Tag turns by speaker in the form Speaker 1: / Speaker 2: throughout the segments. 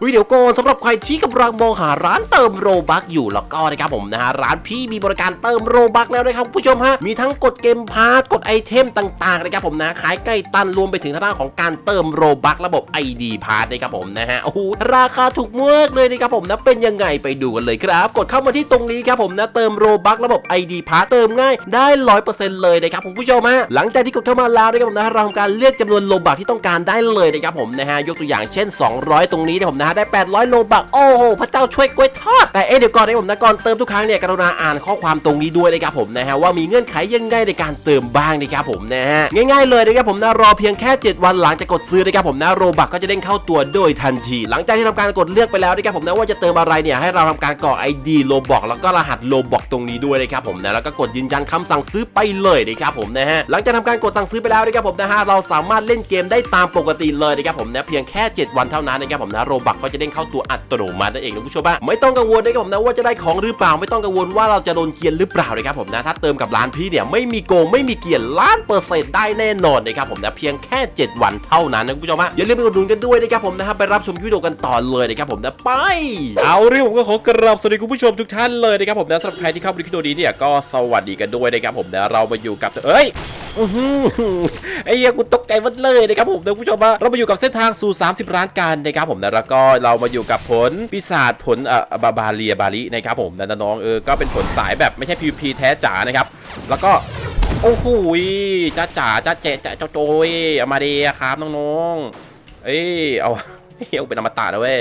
Speaker 1: เฮ้ยเดี๋ยวก่อนสำหรับใครที่กำลังมองหาร้านเติมโรบักอยู่แล้วก็นะครับผมนะฮะร้านพี่มีบริการเติมโรบักแล้วนะครับผู้ชมฮะมีทั้งกดเกมพาร์ทกดไอเทมต่างๆนะครับผมนะขายใกล้ตันรวมไปถึงทางด้านของการเติมโรบักระบบ ID พาร์ทนะครับผมนะฮะโอ้โหราคาถูกมากเลยนะครับผมนะเป็นยังไงไปดูกันเลยครับ กดเข้ามาที่ตรงนี้ครับผมนะเติมโรบักระบบ ID พาร์ทเติมง่ายได้ร้อยเปอร์เซ็นต์เลยนะครับคุณผู้ชมฮะหลังจากที่กดเข้ามาแล้วนะครับผมนะเราทำการเลือกจำนวนโลบักที่ต้องการได้เลยนะครับผมนะฮะยกตัวอย่างเช่น 200 ตรงนี้นะผมนะได้ 800 โลบักโอ้โหพระเจ้าช่วยกล้วยทอด แต่เอ๊ะเดี๋ยวก่อนนะครับผมนะก่อนเติมทุกครั้งเนี่ยกรุณาอ่านข้อความตรงนี้ด้วยนะครับผมนะฮะว่ามีเงื่อนไขยังไงในการเติมบ้างนะครับผมนะฮะง่ายๆเลยนะครับผมนะรอเพียงแค่ 7 วันหลังจากกดซื้อนะครับผมนะโรบักก็จะเด้งเข้าตัวโดยทันที หลังจากที่ทำการกดเลือกไปแล้วนะครับผมนะว่าจะเติมอะไรเนี่ยให้เราทำการกรอก ID โลบอกแล้วก็รหัสโลบอกตรงนี้ด้วยนะครับผมนะแล้วก็กดยืนยันคำสั่งซื้อไปเลยนะครับผมนะฮะหลังจากทำการกดสั่งซื้อไปแล้วนะครับผมนะฮะเราสามารถเล่นเกมได้ตามปกติเลยนะครับผมนะเพียงแค่ 7 วันเท่านั้นนะครับผมนะโรบักก็จะเด้งเข้าตัวอัตโนมัตินั่นเองนะผู้ชมอะไม่ต้องกังวลนะครับผมนะว่าจะได้ของหรือเปล่าไม่ต้องกังวลว่าเราจะโดนเกียนหรือเปล่านะครับผมนะถ้าเติมกับร้านพี่เนี่ยไม่มีโกงไม่มีเกียนล้านเปอร์เซ็นต์ได้แน่นอนนะครับผมนะเพียงแค่ 7 วันเท่านั้นนะคุณผู้ชมอะอย่าลืมไปอุดหนุนกันด้วยนะครับผมนะฮะไปรับชมวิดีโอกันต่อเลยนะครับผมนะไปเอาเรื่องผมก็ขอกราบสวัสดีคุณผู้ชมทุกท่านเลยนะครับผมนะสำหรับใครที่เข้ามาดูคลิปวิดีโอนี้เนี่ยก็สวัสดีกันด้วยนะครับผมนะเรามาอยู่กับเอ้ยไอ้เหี้ยกูตกใจหมดเลยนะครับผมนะคุณผู้ชมเรามาอยู่กับเส้นทางสู่ 30 ร้านการนะครับผมนะแล้วก็เรามาอยู่กับผลปีศาจผลเอ่อบาบาเลียบาลินะครับผมนะน้องเออก็เป็นผลสายแบบไม่ใช่ PVP แท้จ๋านะครับ แล้วก็โอ้โหจ้าจ๋าจ้าเจ๊จ้าเจ้าโจยเอามาดีอะครับน้องๆเอ้ยเอาเฮ้ยเอาเป็นอมตะนะเว้ย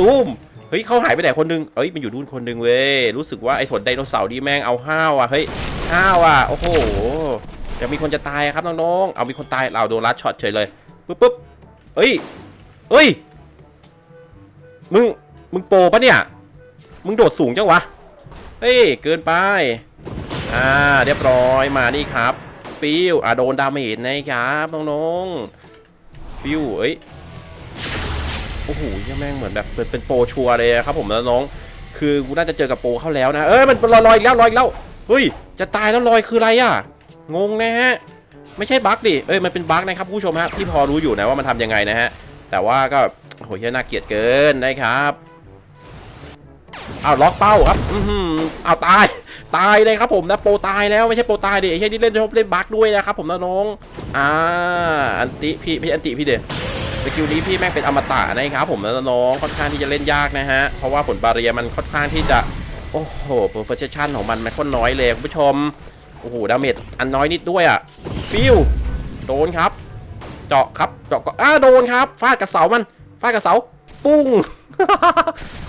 Speaker 1: ตุ้มเฮ้ยเขาหายไปไหนคนนึงเอ้ยมันอยู่นู่นคนนึงเว้ยรู้สึกว่าไอ้ผลไดโนเสาร์นี่แม่งเอาห้าวอะเฮ้ยห้าวอะโอ้โหจะมีคนจะตายครับน้องๆเอามีคนตายเราโดนลัดช็อตเฉยเลยปุ๊บปุ๊บเอ้ยเอ้ย มึง มึงโปรปะเนี่ย มึงโดดสูงจังวะ เฮ้ย เกินไป อ่า เรียบร้อยมานี่ครับ ฟิวอ่าโดนดาเมจนะครับน้องๆ ฟิวเอ้ย โอ้โหยังแม่งเหมือนแบบเป็นเป็นโปรชัวเลยครับผมน้อง คือกูน่าจะเจอกับโปรเข้าแล้วนะ เอ้ย มันลอยลอยอีกแล้วลอยอีกแล้ว เฮ้ย จะตายแล้วลอยคืออะไรอะ งงนะฮะ ไม่ใช่บั๊กดิ เอ้ย มันเป็นบั๊กนะครับผู้ชมฮะพี่พอรู้อยู่นะว่ามันทำยังไงนะฮะ แต่ว่าก็ โอ้โหเหี้ยน่าเกลียดเกินนะครับอ้าวล็อกเป้าครับ อือหืออ้าวตาย ตายเลยครับผมนะโปรตายแล้วไม่ใช่โปรตายดิไอ้เหี้ยนี่เล่นชอบเล่นบั๊กด้วยนะครับผมนะน้อง อ่า อันติพี่พี่อันติพี่เดสกิลนี้พี่แม่งเป็นอมตะนะครับผมนะน้องค่อนข้างที่จะเล่นยากนะฮะ เพราะว่าผลบาเรียมันค่อนข้างที่จะโอ้โหเปอร์เฟชั่นของมันมันค่อนน้อยเลยคุณผู้ชม โอ้โห ดาเมจอันน้อยนิดด้วยอะฟิวโดนครับ เจาะครับ เจาะก็อ้าโดนครับ ฟาดกับเสามัน ฟาดกับเสา ปุ้ง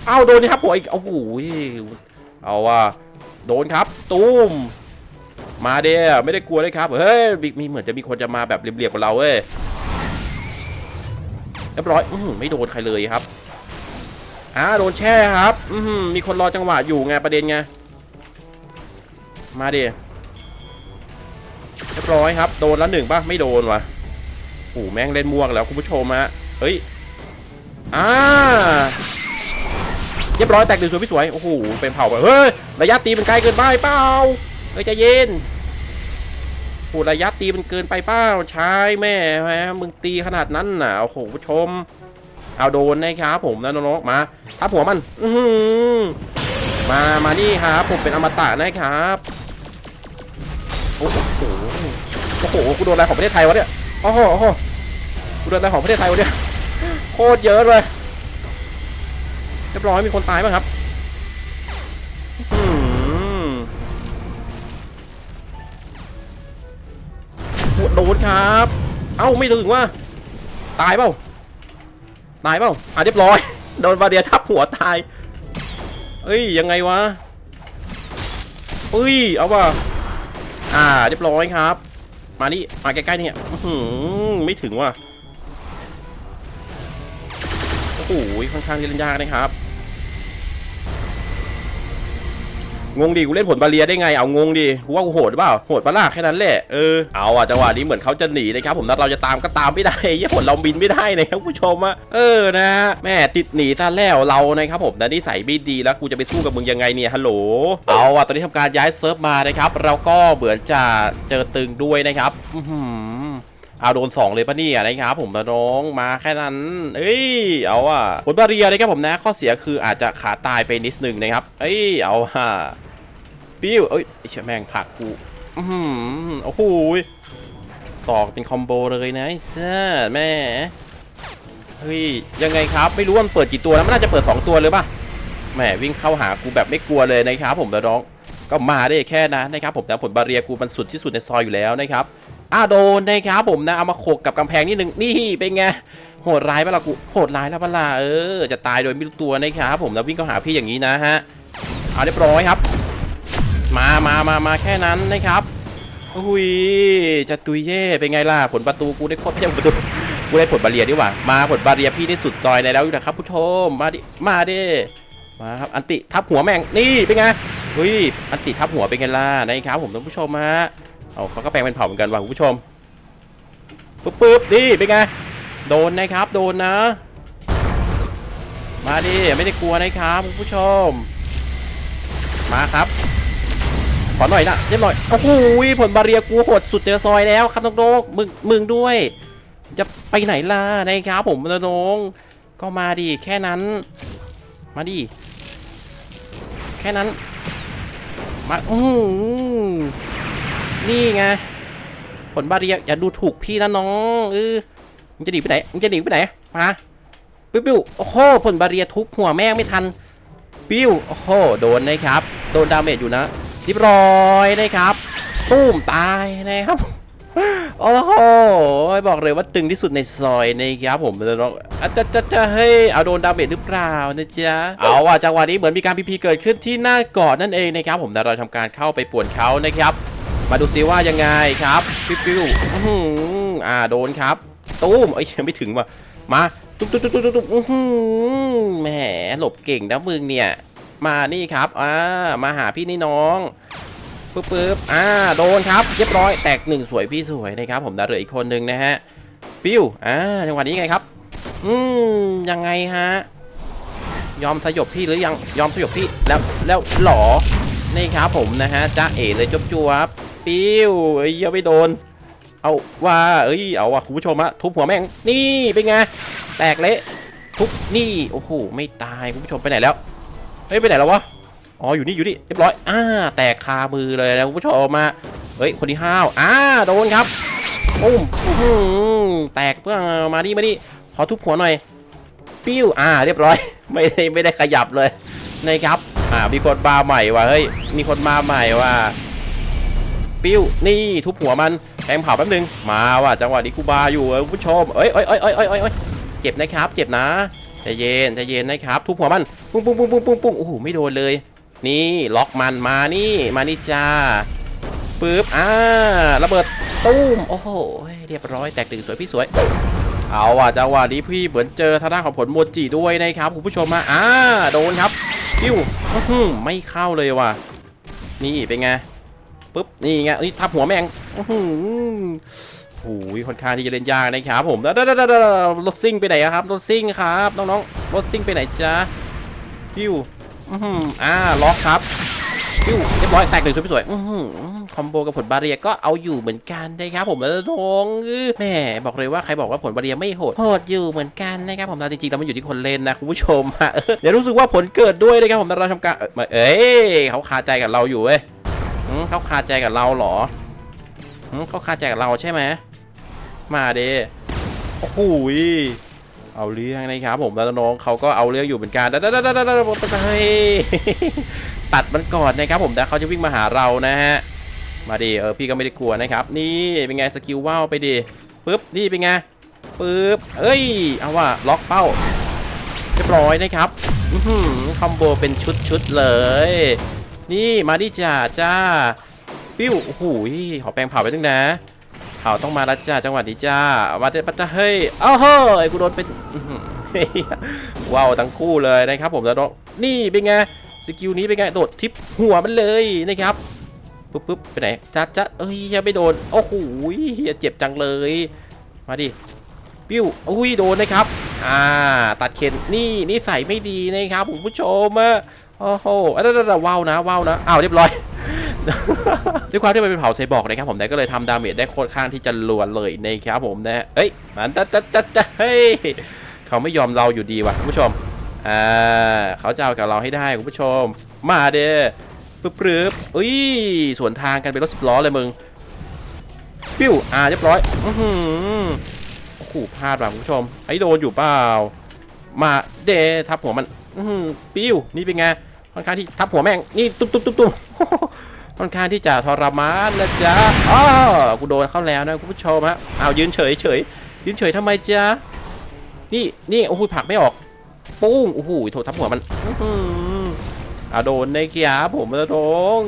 Speaker 1: เอาโดนนี่ครับผมอีก โอ้โหเอาว่าโดนครับตูมมาเดียไม่ได้กลัวเลยครับ เฮ้ย มีเหมือนจะมีคนจะมาแบบเรียบๆกับเราเว้ยเรียบร้อยอืไม่โดนใครเลยครับอ่าโดนแช่ครับ อืมีคนรอจังหวะอยู่ไงประเด็นไง มาเดิเรียบร้อยครับ โดนแล้วหนึ่งป่ะ ไม่โดนว่ะโอ้แม่งเล่นม่วงแล้วคุณผู้ชมฮะเฮ้ย อ่าเรียบร้อยแตกหนึ่งสวยพี่สวย โอ้โห เป็นเผาไปเฮ้ย ระยะตีมันไกลเกินไปเปล่าเฮ้ยใจเย็นโอ้ระยะตีมันเกินไปเปล่าใช่แม่แม่มึงตีขนาดนั้นน่ะ โอ้โหผู้ชม เอาโดนนะครับผมนะน้องๆมาทับหัวมัน อืมา มานี่ครับผมเป็นอมตะนะครับโอ้โหโอ้โห กูโดนอะไรของประเทศไทยวะเนี่ย โอ้โหโอ้โหกูโดนอะไรของประเทศไทยวะเนี่ย โคตรเยอะเลยเรียบร้อยมีคนตายป่ะครับอืมโดนครับ เอ้าไม่ถึงว่า ตายเปล่า ตายเปล่า อะเรียบร้อย โดนบาเดียทับหัวตาย เอ้ยยังไงวะเอ้ยเอาว่ะอ่าเรียบร้อยครับ มานี่มาใกล้ๆเนี่ยอื้อไม่ถึงว่ะ โอ้โหค่อนข้างที่เล่นยากนะครับ งงดิกูเล่นผลบาเลียได้ไง เอางงดิกูว่ากูโหดเปล่า โหดปะล่ะแค่นั้นแหละ เออ เอาอะจังหวะนี้เหมือนเขาจะหนีนะครับ ผมนะเราจะตามก็ตามไม่ได้ยี่ผลเราบินไม่ได้นะครับผู้ชมอะเออนะแม่ติดหนีซะแล้วเรานะครับผมนะนิสัยไม่ดีแล้วกูจะไปสู้กับมึงยังไงเนี่ยฮัลโหล เอาอะตอนนี้ทำการย้ายเซิร์ฟมานะครับ เราก็เหมือนจะเจอตึงด้วยนะครับ อื เอาโดนสองเลยปะเนี่ยนะครับผมน้องมาแค่นั้น เอ้ยเอาอะผลบาเรียนะครับผมนะ ข้อเสียคืออาจจะขาตายไปนิดนึงนะครับ เอ้ยเอาอะปิ้วเอ้ยไอ้เชี่ยแม่งผักกูอือหือโอ้โหตอกเป็นคอมโบเลยนะเซ่แม่เฮ้ยยังไงครับไม่รู้ว่ามันเปิดกี่ตัวนะมันน่าจะเปิดสองตัวเลยป่ะแหมวิ่งเข้าหากูแบบไม่กลัวเลยนะครับผมน้องก็มาได้แค่นั้นนะครับผมแต่ผลบาเรียกูมันสุดที่สุดในซอยอยู่แล้วนะครับ อาโดนนะครับผมนะเอามาโขกกับกำแพงนิดนึงนี่เป็นไงโหดร้ายปะล่ะกูโหดร้ายแล้วปะล่ะเออจะตายโดยไม่รู้ตัวนะครับผมนะวิ่งเข้าหาพี่อย่างนี้นะฮะเอาเรียบร้อยครับ มามามามาแค่นั้นนะครับอุ้ยจะตุยเย่เป็นไงล่ะผลประตูกูได้โคตรไม่ใช่ประตูกูได้ผลบาเรียดีกว่ามาผลบาเรียพี่ได้สุดจอยในแล้วอยู่นะครับผู้ชมมาดิมาดิมาครับอันติทับหัวแม่งนี่เป็นไงเฮ้ยอันติทับหัวเป็นไงล่ะนะครับผมท่านผู้ชมฮะ เอาเขาก็แปลงเป็นเผ่าเหมือนกันว่ะคุณผู้ชมปึ๊บปึ๊บนี่เป็นไงโดนนะครับโดนนะ มาดิไม่ได้กลัวนะครับคุณผู้ชม มาครับขอหน่อยนะเรียบร้อยโอ้โหผลบาเรียกูโหดสุดเจอซอยแล้วครับน้องโดกมึงมึงด้วย จะไปไหนล่ะนะครับผมน้องก็มาดิแค่นั้น มาดิแค่นั้นมาอือหือ นี่ไง ผลบาเรียอย่าดูถูกพี่นะน้องเออมึงจะหนีไปไหนมึงจะหนีไปไหน มาปิ้วปิ้วโอ้โห ผลบาเรียทุบหัวแม่งไม่ทัน ปิ้ว โอ้โห โดนนะครับ โดนดาเมจอยู่นะเรียบร้อยนะครับ ตุ้มตายนะครับ โอ้โห บอกเลยว่าตึงที่สุดในซอยนะครับผมน้องอาจจะจะจะเฮ้ย เอาโดนดาเมจหรือเปล่านะจ๊ะ เอาว่ะจังหวะนี้เหมือนมีการพีพีเกิดขึ้นที่หน้าเกาะนั่นเองนะครับผมแต่เราทำการเข้าไปป่วนเขานะครับ มาดูซิว่ายังไงครับปิ๊วปิ๊วอ่าโดนครับตุ้มเอ้ยังไม่ถึงว่ะมาตุ๊บตุ๊บตุ๊บตุ๊บตุ๊บแหมหลบเก่งนะมึงเนี่ยมานี่ครับอ่ามาหาพี่นี่น้องปึ๊บปึ๊บอ่าโดนครับเรียบร้อยแตกหนึ่งสวยพี่สวยนะครับ ผมดาเหลืออีกคนนึงนะฮะปิ้วอ่าจังหวะนี้ไงครับอืมยังไงฮะยอมสยบพี่หรือยังยอมสยบพี่แล้วแล้วหรอนี่ครับผมนะฮะจ้าเอ๋เลยจบจวครับ ปิ้วเอ้ยยังไม่โดน เอาว่าเอ้ยเอาว่ะคุณผู้ชมอะทุบหัวแม่งนี่เป็นไงแตกเละทุบนี่โอ้โหไม่ตายคุณผู้ชมไปไหนแล้วเฮ้ยไปไหนแล้ววะอ๋ออยู่นี่อยู่นี่เรียบร้อยอ่าแตกคามือเลยนะคุณผู้ชมมาเฮ้ยคนที่ห้าวอ่าโดนครับปุ้มแตกเพื่อมาดิมาดิขอทุบหัวหน่อยปิ้วอ่าเรียบร้อย ไม่ได้ไม่ได้ขยับเลยนะครับอ่ามีคนมาใหม่ว่ะเฮ้ยมีคนมาใหม่ว่ะ ปิ้วนี่ทุบหัวมันแทงเผาแป๊บนึงมาว่ะจังหวะนี้กูบาอยู่คุณผู้ชมเอ้ยเอ้ยเอ้ยเอ้ยเอ้ยเอ้ยเจ็บนะครับ เจ็บนะใจเย็นใจเย็นนะครับ ทุบหัวมันปุ้งปุ้งปุ้งปุ้งปุ้งปุ้งโอ้โหไม่โดนเลย นี่ล็อกมันมานี่มานี่จ้าปึ๊บอ่าระเบิดตุ้มโอ้โหเรียบร้อยแตกตึงสวยพี่สวยเอาว่ะจังหวะนี้พี่เหมือนเจอทางด้านของผลโมจิด้วยนะครับคุณผู้ชมมาอ่าโดนครับกิ้วไม่เข้าเลยว่ะ นี่เป็นไง ปุ๊บนี่ไงนี่ทับหัวแม่งอื้อหือโอ้ยค่อนข้างที่จะเล่นยากนะครับผมแล้วรถซิ่งไปไหนครับรถซิ่งครับน้องๆรถซิ่งไปไหนจ๊ะกิ้วอื้มอ่าล็อกครับกิ้วเรียบร้อยแตกหนึ่งสวยๆสวยอื้อหือคอมโบกับผลบาเรียก็เอาอยู่เหมือนกันนะครับผมแล้วน้องแม่บอกเลยว่าใครบอกว่าผลบาเรียไม่โหดโหดอยู่เหมือนกันนะครับผมแต่จริงๆแล้วมันอยู่ที่คนเล่นนะคุณผู้ชมฮะเดี๋ยวรู้สึกว่าผลเกิดด้วยนะครับผมแต่เราทำการเอ่อเอ้ยเขาคาใจกับเราอยู่เว้ย เขาคาใจกับเราเหรอเขาคาใจกับเราใช่ไหมมาเดโอ้โหเอาเรื่องนะครับผมแล้วน้องเขาก็เอาเรื่องอยู่เหมือนกันดัดดัดดัดดัดตัดมันก่อนนะครับผมแต่เขาจะวิ่งมาหาเรานะฮะมาดิเออพี่ก็ไม่ได้กลัวนะครับ นี่เป็นไงสกิลว่าวไปดิปึ๊บนี่เป็นไงปึ๊บเอ้ยเอาว่าล็อกเป้าเรียบร้อยนะครับคอมโบเป็นชุดๆเลย นี่มาดิจ้าจ้าปิ้วโอ้โหขอแปลงเผาไปนึงนะเผาต้องมาล้วจ้าจังหวะนี้จ้ามาเด็ดปัตตาเฮ้ยเอ้าเฮ้ยกูโดนเป็นอื้อหือเฮ้ยว้าวทั้งคู่เลยนะครับผมแล้วนี่เป็นไงสกิลนี้เป็นไงโดดทิปหัวมันเลยนะครับปุ๊บปุ๊บไปไหนจ้าจ้าเอ้ยยังไม่โดนโอ้โหเฮียเจ็บจังเลยมาดิปิ้วอุ้ยโดนนะครับ อ่า ตัดเข็นนี่นี่ใส่ไม่ดีนะครับผมผู้ชมอะ โอ้โหอันนั้นว้าวนะว้าวนะอ้าวเรียบร้อย ด้วยความที่มันเป็นเผาไซบอร์กนะครับผมนะก็เลยทำดาเมจได้ค่อนข้างที่จะลวนเลยนะครับผมนะเอ้ยมันจะจะจะจะเฮ้ยเขาไม่ยอมเราอยู่ดีว่ะคุณผู้ชมอ่าเขาจะเอากับเราให้ได้คุณผู้ชม มาเด้ปึ๊บปึ๊บอุ้ยสวนทางกันเป็นรถสิบล้อเลยมึงปิ้วอ่าเรียบร้อยอือหือโอ้โหพลาดว่ะคุณผู้ชมไอ้โดนอยู่เปล่า มาเดทับหัวมัน ปิ้วนี่เป็นไงค่อนข้างที่ทับหัวแม่งนี่ตุ๊บตุ๊บตุ๊บตุ๊บค่อนข้างที่จะทรมานนะจ๊ะอ้อกูโดนเข้าแล้วนะคุณผู้ชมฮะเอายืนเฉยเฉยยืนเฉยทำไมจ๊ะนี่นี่โอ้โหผลักไม่ออกปุ้งโอ้โหโถทับหัวมันอื้มอาโดนในเกียร์ผมจะโดน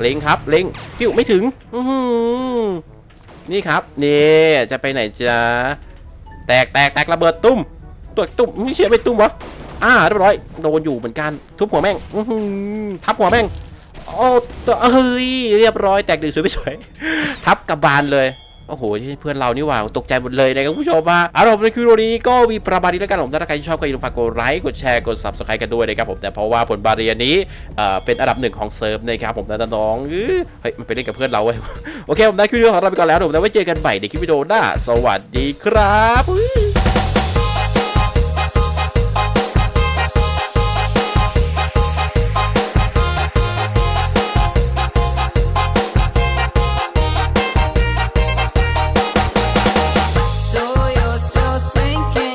Speaker 1: เล็งครับเล็งปิ้วไม่ถึงอื้อหือนี่ครับนี่จะไปไหนจ๊ะแตกแตกแตกระเบิดตุ้มตัวตุ้มไม่เชื่อไม่ตุ้มวะ อ่าเรียบร้อยโดนอยู่เหมือนกันทุบหัวแม่งอืทับหัวแม่งโอ้เฮ้ยเรียบร้อยแตกดึงสวยไม่สวยทับกับบานเลยโอ้โหเพื่อนเรานี่หว่าตกใจหมดเลยนะครับผู้ชมว่าอารมณ์ในคลิปนี้ก็มีประมาณนี้แล้วกันผมถ้าใครชอบก็อย่าลืมฝากกดไลค์กดแชร์กด subscribe กันด้วยนะครับผมแต่เพราะว่าผลบาเรียนนี้เอ่อเป็นอันดับหนึ่งของเซิร์ฟนะครับผมนะน้องเฮ้ยมันไปเล่นกับเพื่อนเราเว้ยโอเคผมได้คลิปนี้ของเราไปก่อนแล้วเดี๋ยวผมจะไว้เจอกันใหม่ในคลิปวิดีโอหน้าสวัสดีครับ